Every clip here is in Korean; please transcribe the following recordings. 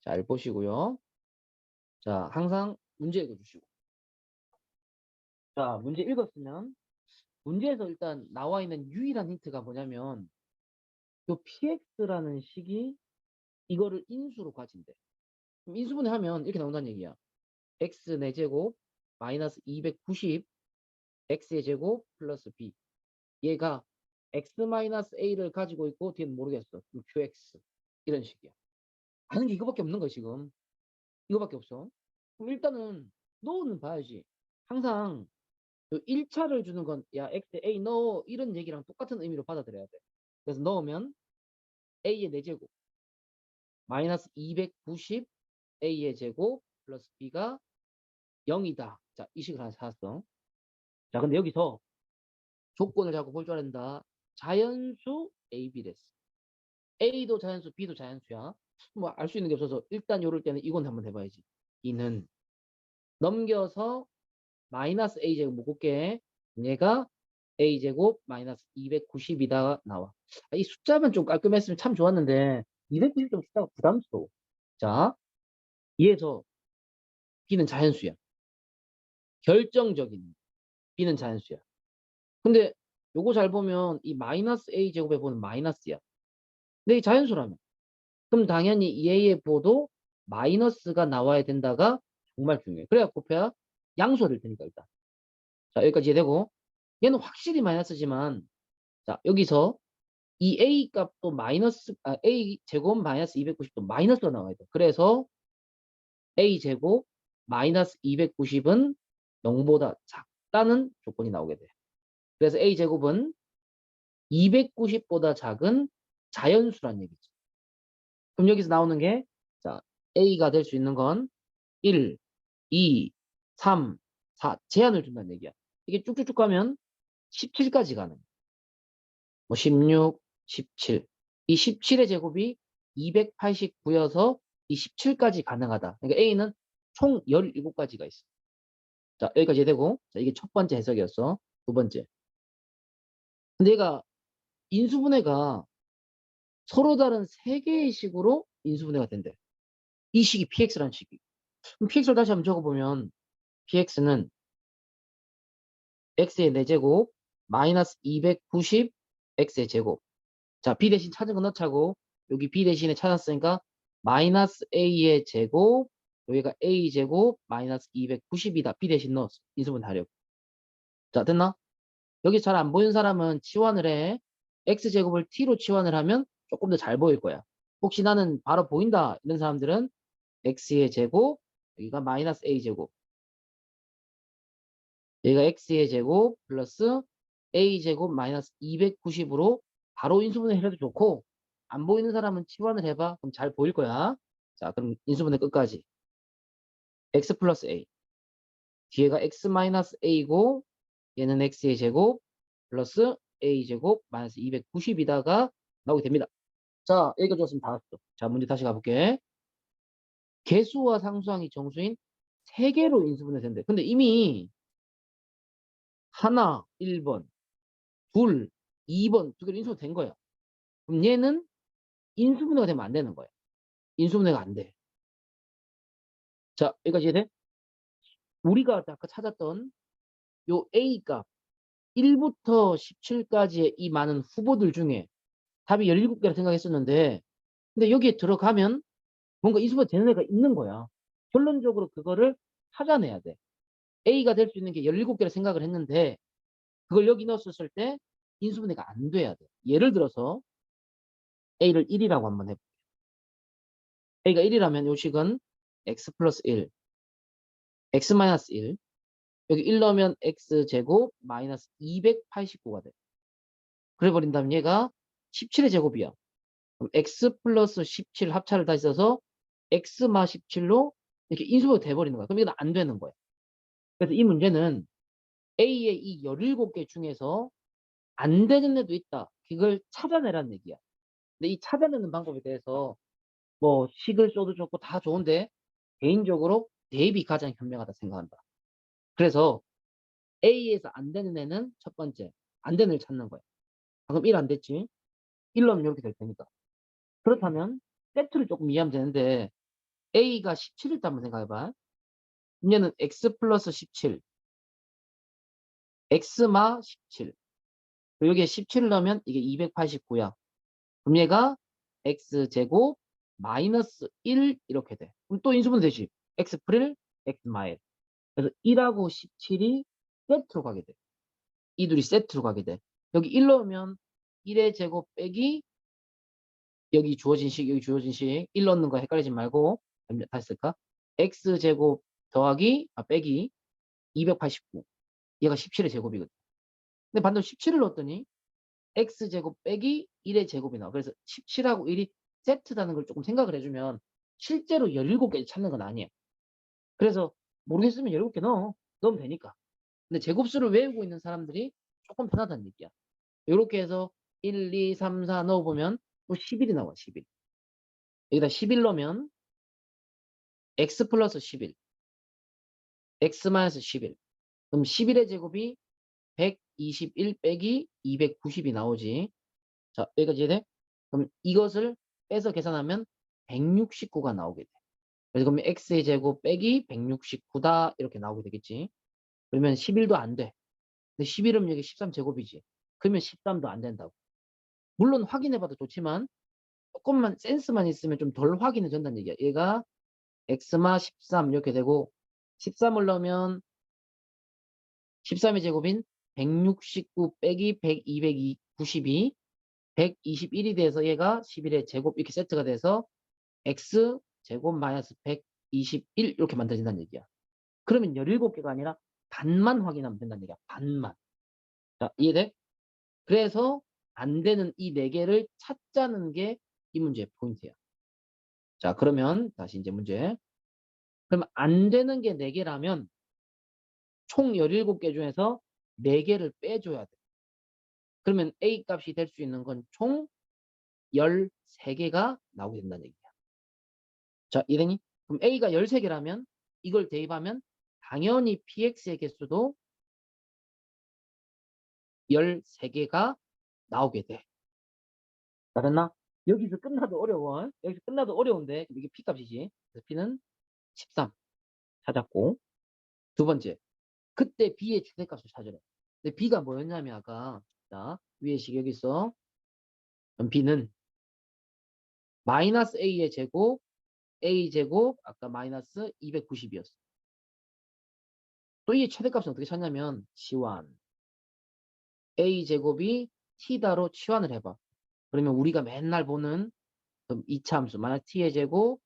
잘 보시고요. 자, 항상 문제 읽어주시고. 자, 문제 읽었으면 문제에서 일단 나와 있는 유일한 힌트가 뭐냐면 요 px라는 식이 이거를 인수로 가진대. 그럼 인수분해 하면 이렇게 나온다는 얘기야. x 4제곱 마이너스 290 x의 제곱 플러스 b 얘가 x 마이너스 a를 가지고 있고 뒤는 모르겠어. 그럼 qx 이런 식이야. 아는 게 이거밖에 없는 거야 지금. 이거밖에 없어. 그럼 일단은 넣어는 봐야지. 항상 요 1차를 주는 건 야 x a 넣어 이런 얘기랑 똑같은 의미로 받아들여야 돼. 그래서 넣으면 a의 4제곱 마이너스 290 a의 제곱 플러스 b가 0이다. 자, 이 식을 하나 찾았어. 자, 근데 여기서 조건을 자꾸 볼 줄 알았다. 자연수 a, b랬어. A도 자연수, b도 자연수야. 뭐 알 수 있는 게 없어서 일단 요럴 때는 이건 한번 해봐야지. 이는 넘겨서 마이너스 a 제곱 묶을게. 얘가 a 제곱 마이너스 290이다 나와. 아, 이 숫자만 좀 깔끔했으면 참 좋았는데 290좀 숫자가 부담스러워. 자, 이에서 b는 자연수야. 결정적인 b는 자연수야. 근데 요거 잘 보면 이 마이너스 a 제곱에 보는 마이너스야. 근데 이 자연수라면 그럼 당연히 이 a의 보도 마이너스가 나와야 된다가 정말 중요해. 그래야 곱해야 양수가 될 테니까 일단. 자 여기까지 이해되고 얘는 확실히 마이너스지만 자 여기서 이 a 값도 마이너스 아, a 제곱 마이너스 290도 마이너스가 나와야 돼. 그래서 a 제곱 마이너스 290은 0보다 작다는 조건이 나오게 돼. 그래서 a 제곱은 290보다 작은 자연수란 얘기지. 그럼 여기서 나오는 게 자, a가 될 수 있는 건 1, 2, 3, 4 제한을 준다는 얘기야. 이게 쭉쭉쭉 가면 17까지 가는. 뭐 16, 17. 이 17의 제곱이 289여서 이 17까지 가능하다. 그러니까 a는 총 17가지가 있어. 자, 여기까지 되고 자, 이게 첫 번째 해석이었어. 두 번째. 근데 얘가 인수분해가 서로 다른 세 개의 식으로 인수분해가 된대. 이 식이 px라는 식이. 그럼 px를 다시 한번 적어보면 px는 x의 4제곱 마이너스 290 x의 제곱. 자, b 대신 찾은 거 넣자고 여기 b 대신에 찾았으니까 마이너스 a의 제곱 여기가 a 제곱 마이너스 290이다. b 대신 넣었어. 인수분해 하려고. 자, 됐나? 여기 잘 안 보이는 사람은 치환을 해. x제곱을 t로 치환을 하면 조금 더 잘 보일 거야. 혹시 나는 바로 보인다 이런 사람들은 x의 제곱 여기가 마이너스 a제곱 여기가 x의 제곱 플러스 a제곱 마이너스 290으로 바로 인수분해 해도 좋고 안 보이는 사람은 치환을 해봐. 그럼 잘 보일 거야. 자 그럼 인수분해 끝까지 x 플러스 a 뒤에가 x 마이너스 a고 얘는 x의 제곱 플러스 a 제곱 마이너스 290이다가 나오게 됩니다. 자, 좋았으면 다 왔어. 자, 문제 다시 가볼게. 개수와 상수항이 정수인 세 개로 인수분해 된대. 근데 이미 하나 1번, 둘 2번 두 개로 인수분해 된 거야. 그럼 얘는 인수분해가 되면 안 되는 거야. 인수분해가 안 돼. 자, 여기까지 이해 돼? 우리가 아까 찾았던 요 A 값 1부터 17까지의 이 많은 후보들 중에 답이 17개라 생각했었는데 근데 여기에 들어가면 뭔가 인수분해 되는 애가 있는 거야. 결론적으로 그거를 찾아내야 돼. A가 될 수 있는 게 17개라 생각을 했는데 그걸 여기 넣었을 때 인수분해가 안 돼야 돼. 예를 들어서 A를 1이라고 한번 해볼게요. A가 1이라면 요 식은 x 플러스 1, x 마이너스 1, 여기 1 넣으면 x제곱 마이너스 289가 돼. 그래 버린다면 얘가 17의 제곱이야. 그럼 x 플러스 17 합차를 다시 써서 x 마 17로 이렇게 인수분해 돼버리는 거야. 그럼 이건 안 되는 거야. 그래서 이 문제는 A의 이 17개 중에서 안 되는 애도 있다. 그걸 찾아내라는 얘기야. 근데 이 찾아내는 방법에 대해서 뭐 식을 써도 좋고 다 좋은데 개인적으로 대입이 가장 현명하다 생각한다. 그래서 A에서 안 되는 애는 첫 번째 안 되는 애를 찾는 거야. 방금 1 안 됐지? 1 넣으면 이렇게 될 테니까. 그렇다면 세트를 조금 이해하면 되는데 a가 17일 때 한번 생각해 봐. 얘는 x 플러스 17 x마 17 그리고 여기에 17을 넣으면 이게 289야. 그럼 얘가 x제곱 마이너스 1 이렇게 돼. 그럼 또 인수분 되지. x 프릴 x 마일. 그래서 1하고 17이 세트로 가게 돼. 이 둘이 세트로 가게 돼. 여기 1 넣으면 1의 제곱 빼기 여기 주어진 식, 여기 주어진 식, 1 넣는 거 헷갈리지 말고 다시 쓸까? x제곱 더하기, 아, 빼기 289. 얘가 17의 제곱이거든. 근데 반대로 17을 넣었더니 x제곱 빼기 1의 제곱이 나와. 그래서 17하고 1이 세트라는 걸 조금 생각을 해주면 실제로 17개 찾는 건 아니야. 그래서 모르겠으면 17개 넣어. 넣으면 되니까. 근데 제곱수를 외우고 있는 사람들이 조금 편하다는 얘기야. 이렇게 해서 1, 2, 3, 4 넣어보면 또 11이 나와, 11. 여기다 11 넣으면 x 플러스 11, x 마이너스 11. 그럼 11의 제곱이 121 빼기 290이 나오지. 자, 여기까지 이해돼? 그럼 이것을 빼서 계산하면 169가 나오게 돼. 그래서 그러면 x의 제곱 빼기 169다 이렇게 나오게 되겠지. 그러면 11도 안 돼. 근데 11은 여기 13제곱이지. 그러면 13도 안 된다고. 물론 확인해봐도 좋지만 조금만 센스만 있으면 좀 덜 확인해 준다는 얘기야. 얘가 x마 13 이렇게 되고 13을 넣으면 13의 제곱인 169 빼기 100, 292, 121이 돼서 얘가 11의 제곱 이렇게 세트가 돼서 x 제곱 마이너스 121 이렇게 만들어진다는 얘기야. 그러면 17개가 아니라 반만 확인하면 된다는 얘기야. 반만. 자, 이해돼? 그래서 안 되는 이 4개를 찾자는 게 이 문제의 포인트야. 자, 그러면 다시 이제 문제. 그럼 안 되는 게 4개라면 총 17개 중에서 4개를 빼줘야 돼. 그러면 A 값이 될 수 있는 건 총 13개가 나오게 된다는 얘기야. 자, 이해되니? 그럼 A가 13개라면 이걸 대입하면 당연히 PX의 개수도 13개가 나오게 돼. 알았나? 여기서 끝나도 어려워. 여기서 끝나도 어려운데 이게 P 값이지. 그래서 P는 13 찾았고 두 번째 그때 B의 최대값을 찾으래. 근데 B가 뭐였냐면 아까 자 위에 식 여기 있어. 그럼 B는 마이너스 A의 제곱 A 제곱 아까 마이너스 290이었어. 또 이 최대값은 어떻게 찾냐면 치환 A 제곱이 T다로 치환을 해봐. 그러면 우리가 맨날 보는 이차함수 만약 T의 제곱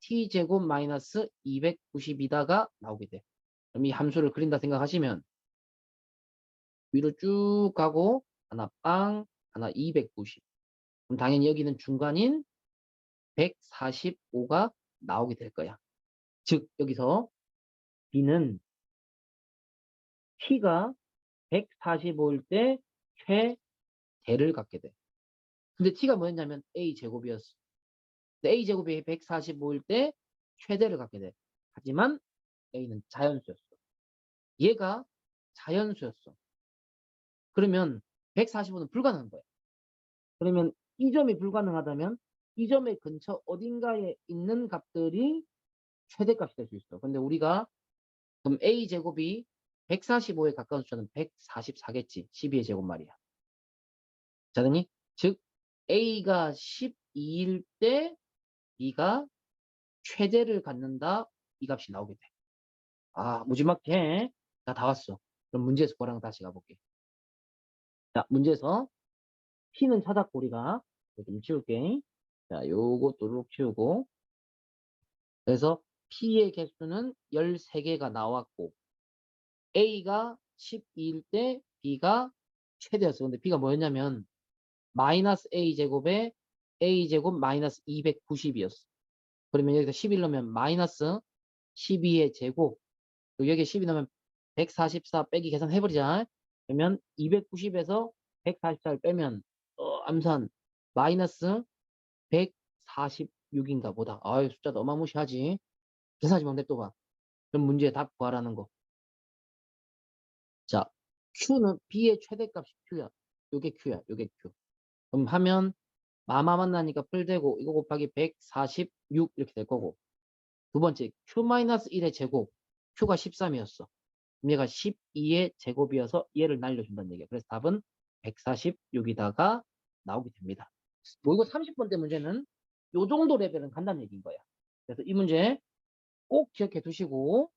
T제곱 마이너스 290이다가 나오게 돼. 그럼 이 함수를 그린다 생각하시면 위로 쭉 가고 하나 빵 하나 290 그럼 당연히 여기는 중간인 145가 나오게 될 거야. 즉 여기서 B는 T가 145일 때 최 대를 갖게 돼. 근데 T가 뭐였냐면 A제곱이었어. A제곱이 145일 때 최대를 갖게 돼. 하지만 A는 자연수였어. 얘가 자연수였어. 그러면 145는 불가능한 거야. 그러면 이 점이 불가능하다면 이 점의 근처 어딘가에 있는 값들이 최대값이 될 수 있어. 근데 우리가 그럼 A 제곱이 145에 가까운 숫자는 144겠지. 12의 제곱 말이야. 자더니 즉 A가 12일 때 B가 최대를 갖는다. 이 값이 나오게 돼. 아, 무지막해. 자, 다 왔어. 그럼 문제에서 거랑 다시 가볼게. 자, 문제에서 P는 찾았고 우리가 좀 치울게. 자, 요것도 룩 치우고 그래서 P의 개수는 13개가 나왔고 A가 12일 때 B가 최대였어. 근데 B가 뭐였냐면 마이너스 A제곱에 A제곱 마이너스 290이었어. 그러면 여기서 11 넣으면 마이너스 12의 제곱 여기에 12 넣으면 144 빼기 계산해버리자. 그러면 290에서 144를 빼면 어, 암산 마이너스 146인가 보다. 아유 숫자 도 어마무시하지. 계산하지 마 냅둬봐. 그럼 문제의 답 구하라는 거. 자, Q는 B의 최대값이 Q야. 요게 Q야. 요게 Q. 그럼 하면 마마 만나니까 풀되고 이거 곱하기 146 이렇게 될 거고 두 번째 q-1의 제곱 q가 13이었어. 얘가 12의 제곱이어서 얘를 날려준다는 얘기야. 그래서 답은 146이다가 나오게 됩니다. 뭐 이거 30번째 문제는 요 정도 레벨은 간다는 얘기인 거야. 그래서 이 문제 꼭 기억해 두시고